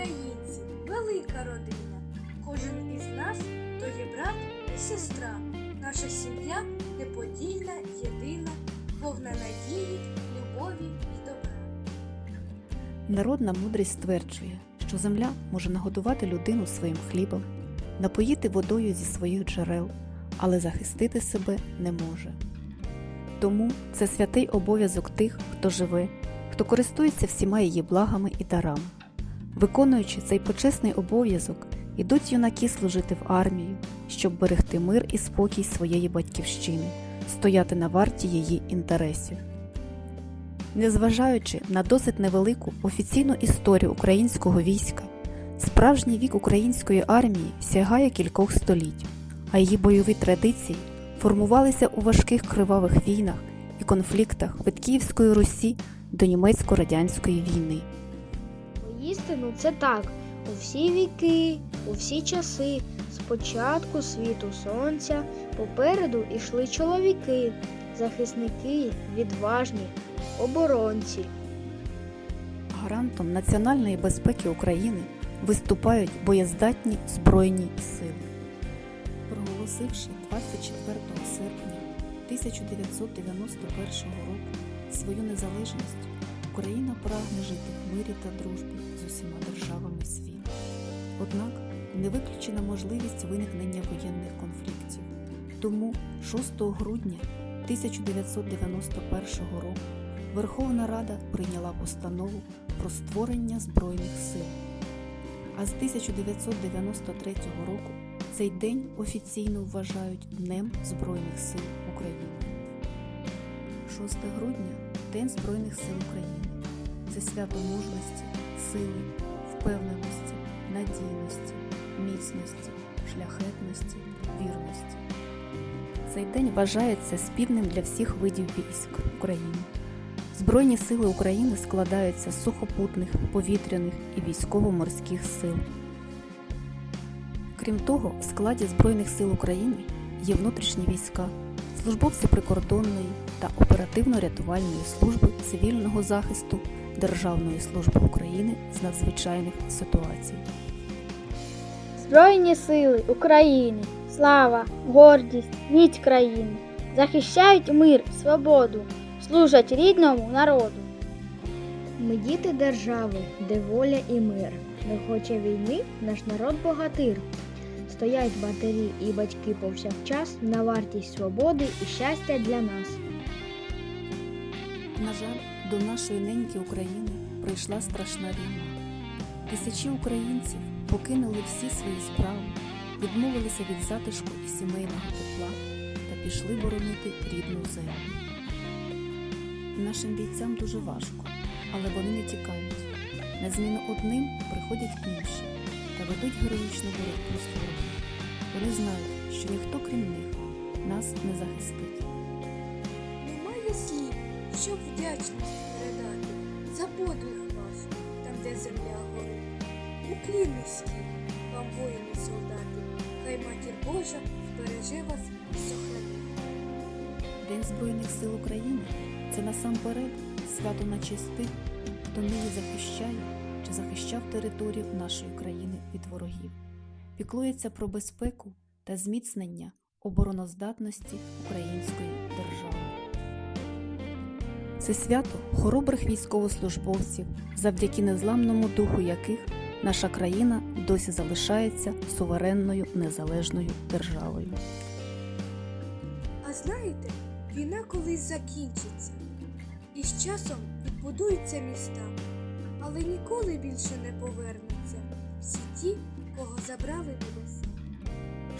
українці, велика родина. Кожен із нас то є брат і сестра. Наша сім'я неподільна, єдина, повна надії, любові і добра. Народна мудрість стверджує, що земля може нагодувати людину своїм хлібом, напоїти водою зі своїх джерел, але захистити себе не може. Тому це святий обов'язок тих, хто живе, хто користується всіма її благами і дарами. Виконуючи цей почесний обов'язок, ідуть юнаки служити в армію, щоб берегти мир і спокій своєї батьківщини, стояти на варті її інтересів. Незважаючи на досить невелику офіційну історію українського війська, справжній вік української армії сягає кількох століть, а її бойові традиції формувалися у важких кривавих війнах і конфліктах від Київської Русі до німецько-радянської війни. Воістину це так. У всі віки, у всі часи, спочатку світу сонця, попереду йшли чоловіки, захисники, відважні, оборонці. Гарантом національної безпеки України виступають боєздатні Збройні сили. Проголосивши 24 серпня 1991 року свою незалежність, Україна прагне жити в мирі та дружбі з усіма державами світу. Однак не виключена можливість виникнення воєнних конфліктів. Тому 6 грудня 1991 року Верховна Рада прийняла постанову про створення Збройних сил. А з 1993 року цей день офіційно вважають Днем Збройних сил України. 6 грудня День Збройних сил України. Це свято мужності, сили, впевненості, надійності, міцності, шляхетності, вірності. Цей день вважається спільним для всіх видів військ України. Збройні сили України складаються з сухопутних, повітряних і військово-морських сил. Крім того, в складі Збройних сил України є внутрішні війська, службовці прикордонної та оперативно-рятувальної служби цивільного захисту Державної служби України з надзвичайних ситуацій. Збройні сили України, слава, гордість, міць країни захищають мир, свободу, служать рідному народу. Ми діти держави, де воля і мир. Не хоче війни наш народ богатир. Стоять матері і батьки повсякчас на вартість свободи і щастя для нас. На жаль, до нашої неньки України прийшла страшна війна. Тисячі українців покинули всі свої справи, відмовилися від затишку і сімейного тепла та пішли боронити рідну землю. Нашим бійцям дуже важко, але вони не тікають. На зміну одним приходять інші та ведуть героїчну боротьбу з ворогом. Вони знають, що ніхто крім них нас не захистить. Немає слів, щоб вдячність передати за подвиг ваш, там, де земля горить. Уклін низький вам воїни солдати, хай матір Божа збереже вас і сохрани. День Збройних сил України це насамперед свято на честь тих, хто нині захищає чи захищав територію нашої країни від ворогів, піклується про безпеку та зміцнення обороноздатності української держави. Це свято хоробрих військовослужбовців, завдяки незламному духу яких наша країна досі залишається суверенною незалежною державою. А знаєте, війна колись закінчиться, і з часом відбудуються міста, але ніколи більше не повернуться всі ті, кого забрали небеса.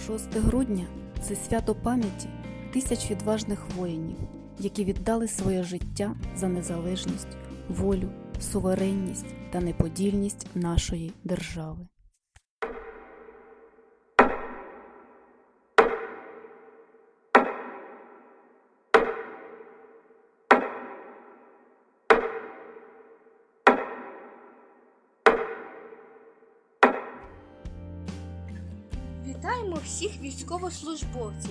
6 грудня це свято пам'яті тисяч відважних воїнів, які віддали своє життя за незалежність, волю, суверенність та неподільність нашої держави. Вітаємо всіх військовослужбовців,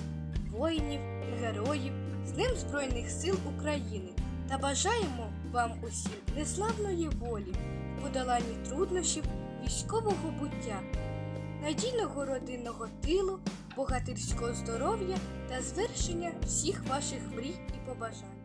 воїнів героїв з Днем Збройних сил України та бажаємо вам усім неславної волі, подоланні труднощів військового буття, надійного родинного тилу, богатирського здоров'я та звершення всіх ваших мрій і побажань.